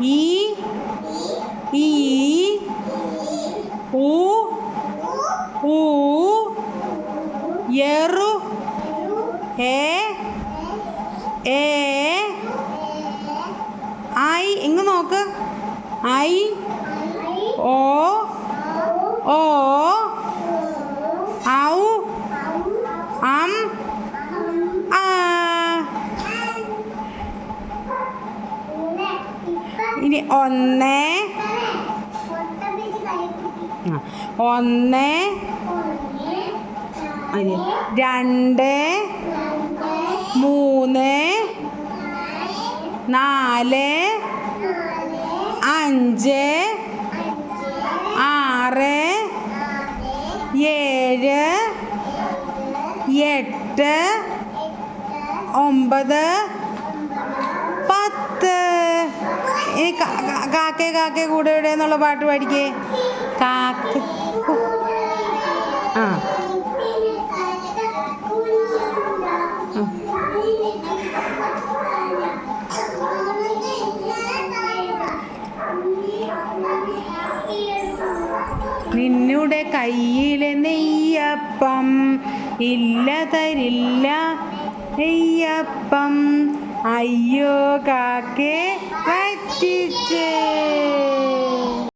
ഈ ഈ ഊ ഊ എറു ഏ ഏ ഐ ഇങ്ങ് നോക്ക്. ഐ ഓ ഓ ഇനി ഒന്ന്. ഒന്ന്. രണ്ട്. മൂന്ന്. നാല്. അഞ്ച്. ആറ്. ഏഴ്. എട്ട്. ഒമ്പത്. പത്ത്. കാ- കാക്കേ കാക്കേ കൂടെ ഇവിടെ എന്നുള്ള പാട്ട് പാടിക്കേ. കാക്ക ആ. നിന്നുടെ കയ്യിലെ നെയ്യപ്പം ഇല്ല തരില്ല നെയ്യപ്പം. അയ്യോ കാക്കേ. DJ.